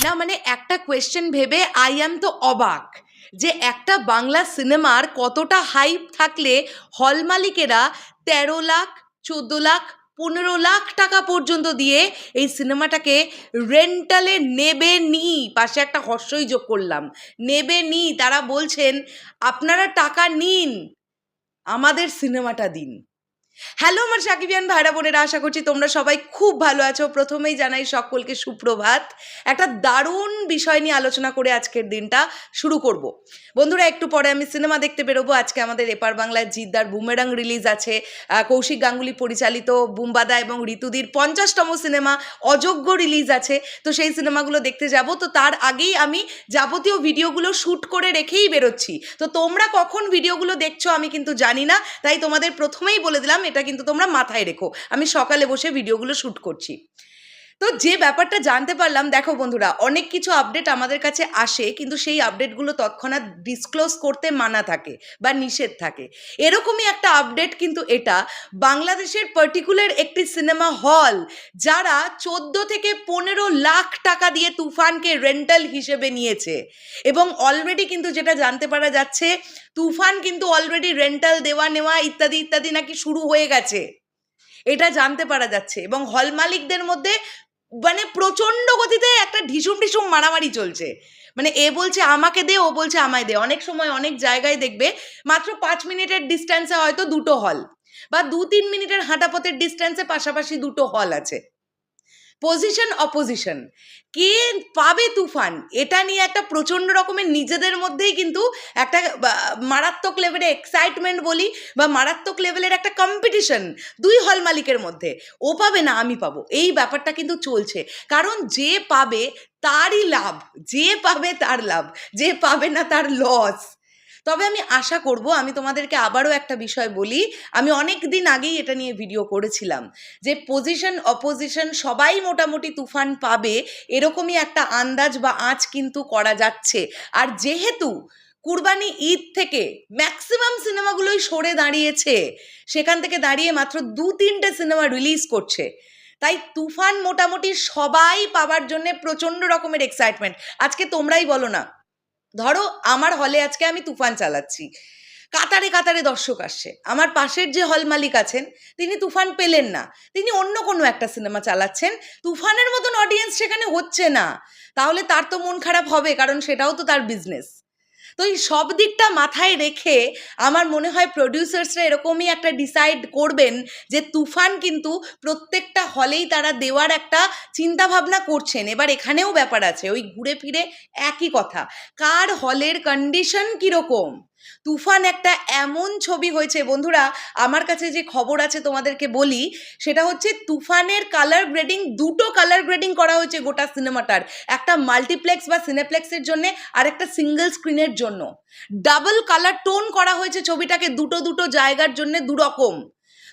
না মানে একটা কোয়েশ্চেন ভেবে আই অ্যাম তো অবাক যে একটা বাংলা সিনেমার কতটা হাইপ থাকলে হল মালিকেরা তেরো লাখ, চোদ্দ লাখ, পনেরো লাখ টাকা পর্যন্ত দিয়ে এই সিনেমাটাকে রেন্টালে নেবে নি। পাশে একটা হর্ষই যোগ করলাম। নেবে নি, তারা বলছেন, আপনারা টাকা নিন, আমাদের সিনেমাটা দিন। হ্যালো আমার সাকিবিয়ান ভাইরা বোনেরা, আশা করছি তোমরা সবাই খুব ভালো আছো। প্রথমেই জানাই সকলকে সুপ্রভাত। একটা দারুণ বিষয় নিয়ে আলোচনা করে আজকের দিনটা শুরু করব। বন্ধুরা, একটু পরে আমি সিনেমা দেখতে বেরোবো। আজকে আমাদের এপার বাংলায় জিদ্দার বুমেরাং রিলিজ আছে। কৌশিক গাঙ্গুলি পরিচালিত বুম্বাদা এবং ঋতুদির পঞ্চাশতম সিনেমা অযোগ্য রিলিজ আছে। তো সেই সিনেমাগুলো দেখতে যাব। তো তার আগেই আমি যাবতীয় ভিডিওগুলো শ্যুট করে রেখেই বেরোচ্ছি। তো তোমরা কখন ভিডিওগুলো দেখছ আমি কিন্তু জানি না। তাই তোমাদের প্রথমেই বলে দিলাম এটা কিন্তু তোমরা মাথায় রেখো। আমি সকালে বসে ভিডিওগুলো শ্যুট করছি। তো যে ব্যাপারটা জানতে পারলাম, দেখো বন্ধুরা, অনেক কিছু আপডেট আমাদের কাছে আসে, কিন্তু সেই আপডেটগুলো তৎক্ষণাৎ ডিসক্লোজ করতে মানা থাকে বা নিষেধ থাকে। এরকমই একটা আপডেট কিন্তু এটা, বাংলাদেশের পার্টিকুলার একটি সিনেমা হল যারা চোদ্দ থেকে পনেরো লাখ টাকা দিয়ে তুফানকে রেন্টাল হিসেবে নিয়েছে। এবং অলরেডি কিন্তু যেটা জানতে পারা যাচ্ছে, তুফান কিন্তু অলরেডি রেন্টাল দেওয়া নেওয়া ইত্যাদি ইত্যাদি নাকি শুরু হয়ে গেছে। এটা জানতে পারা যাচ্ছে। এবং হল মালিকদের মধ্যে মানে প্রচণ্ড গতিতে একটা ঢিসুম ঢিসুম মারামারি চলছে। মানে এ বলছে আমাকে দে, ও বলছে আমায় দে। অনেক সময় অনেক জায়গায় দেখবে মাত্র পাঁচ মিনিটের ডিস্ট্যান্সে হয়তো দুটো হল বা দু তিন মিনিটের হাঁটাপথের ডিস্ট্যান্সে পাশাপাশি দুটো হল আছে। পজিশন অপোজিশন কে পাবে তুফান? এটা নিয়ে একটা প্রচণ্ড রকমের নিজেদের মধ্যেই কিন্তু একটা মারাত্মক লেভেলের এক্সাইটমেন্ট বলি, বা, মারাত্মক লেভেলের একটা কম্পিটিশন দুই হল মালিকের মধ্যে। ও পাবে না, আমি পাবো। এই ব্যাপারটা কিন্তু চলছে। কারণ যে পাবে তারই লাভ, যে পাবে তার লাভ, যে পাবে না তার লস তবে আমি আশা করব, আমি তোমাদেরকে আবারও একটা বিষয় বলি, আমি অনেক দিন আগেই এটা নিয়ে ভিডিও করেছিলাম যে পজিশন অপোজিশন সবাই মোটামুটি তুফান পাবে, এরকমই একটা আন্দাজ বা আঁচ কিন্তু করা যাচ্ছে। আর যেহেতু কুরবানি ঈদ থেকে ম্যাক্সিমাম সিনেমাগুলোই সরে দাঁড়িয়েছে, সেখান থেকে দাঁড়িয়ে মাত্র দু তিনটে সিনেমা রিলিজ করছে, তাই তুফান মোটামুটি সবাই পাওয়ার জন্য প্রচণ্ড রকমের এক্সাইটমেন্ট আজকে তোমরাই বলো না ধরো আমার হলে আজকে আমি তুফান চালাচ্ছি। কাতারে কাতারে দর্শক আসছে। আমার পাশের যে হল মালিক আছেন, তিনি তুফান পেলেন না। তিনি অন্য কোনো একটা সিনেমা চালাচ্ছেন। তুফানের মতন অডিয়েন্স সেখানে হচ্ছে না। তাহলে তার তো মন খারাপ হবে, কারণ সেটাও তো তার বিজনেস তো এই সব দিকটা মাথায় রেখে আমার মনে হয় প্রডিউসার্সরা এরকমই একটা ডিসাইড করবেন যে তুফান কিন্তু প্রত্যেকটা হলেই তারা দেওয়ার একটা চিন্তাভাবনা করছেন। এবার এখানেও ব্যাপার আছে, ওই ঘুরে ফিরে একই কথা। কার হলের কন্ডিশন কীরকম? তুফান একটা এমন ছবি হয়েছে, বন্ধুরা, আমার কাছে যে খবর আছে তোমাদেরকে বলি, সেটা হচ্ছে তুফানের কালার গ্রেডিং দুটো কালার গ্রেডিং করা হয়েছে গোটা সিনেমাটার একটা মাল্টিপ্লেক্স বা সিনেপ্লেক্সের জন্য, আর একটা সিঙ্গেল স্ক্রিনের জন্য। ডাবল কালার টোন করা হয়েছে ছবিটাকে, দুটো দুটো জায়গার জন্য দুরকম।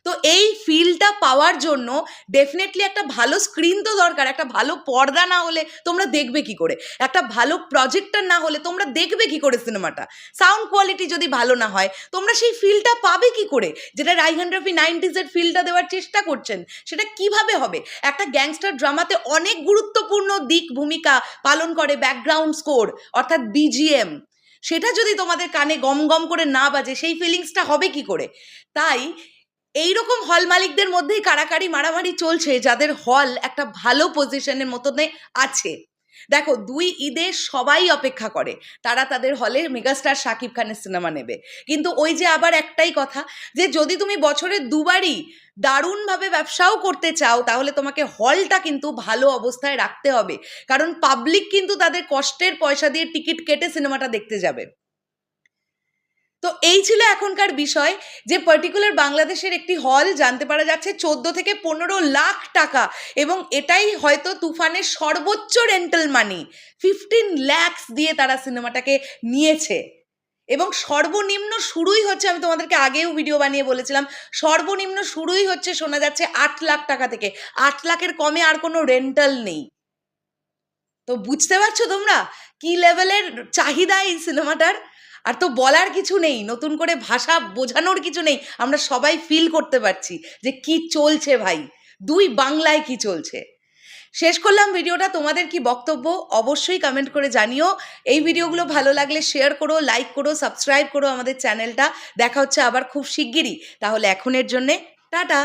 তো এই ফিলটা পাওয়ার জন্য ডেফিনেটলি একটা ভালো স্ক্রিন তো দরকার, একটা ভালো পর্দা না হলে তোমরা দেখবে কি করে? একটা ভালো প্রজেক্টর না হলে তোমরা দেখবে কি করে সিনেমাটা সাউন্ড কোয়ালিটি যদি ভালো না হয়, তোমরা সেই ফিলটা পাবে কি করে? যেটা রাইহান রফি নাইনটিজের ফিলটা দেওয়ার চেষ্টা করছেন, সেটা কীভাবে হবে? একটা গ্যাংস্টার ড্রামাতে অনেক গুরুত্বপূর্ণ দিক, ভূমিকা পালন করে ব্যাকগ্রাউন্ড স্কোর অর্থাৎ বিজিএম সেটা যদি তোমাদের কানে গম গম করে না বাজে, সেই ফিলিংসটা হবে কি করে? তাই এইরকম হল মালিকদের মধ্যেই কারাকারি মারামারি চলছে, যাদের হল একটা ভালো পজিশনের মতনে আছে। দেখো, দুই ঈদে সবাই অপেক্ষা করে, তারা তাদের হলে মেগাস্টার শাকিব খানের সিনেমা নেবে। কিন্তু ওই যে আবার একটাই কথা, যে যদি তুমি বছরে দুবারই দারুণভাবে ব্যবসাও করতে চাও, তাহলে তোমাকে হলটা কিন্তু ভালো অবস্থায় রাখতে হবে। কারণ পাবলিক কিন্তু তাদের কষ্টের পয়সা দিয়ে টিকিট কেটে সিনেমাটা দেখতে যাবে। তো এই ছিল এখনকার বিষয় যে পার্টিকুলার বাংলাদেশের একটি হল জানতে পারা যাচ্ছে চোদ্দ থেকে পনেরো লাখ টাকা এবং এটাই হয়তো তুফানের সর্বোচ্চ রেন্টাল মানি ফিফটিন ল্যাক্স দিয়ে তারা সিনেমাটাকে নিয়েছে। এবং সর্বনিম্ন শুরুই হচ্ছে, আমি তোমাদেরকে আগেও ভিডিও বানিয়ে বলেছিলাম, সর্বনিম্ন শুরুই হচ্ছে শোনা যাচ্ছে আট লাখ টাকা থেকে। আট লাখের কমে আর কোনো রেন্টাল নেই। তো বুঝতে পারছ তোমরা? কি লেভেলের চাহিদা এই সিনেমাটার? আর তো বলার কিছু নেই, নতুন করে ভাষা বোঝানোর কিছু নেই, আমরা সবাই ফিল করতে পারছি যে কি চলছে ভাই, দুই বাংলায় কি চলছে। শেষ করলাম ভিডিওটা, তোমাদের কি বক্তব্য অবশ্যই কমেন্ট করে জানিও। এই ভিডিওগুলো ভালো লাগলে শেয়ার করো লাইক করো সাবস্ক্রাইব করো আমাদের চ্যানেলটা দেখা হচ্ছে আবার খুব শিগগিরই, তাহলে এখনের জন্যে, টাটা।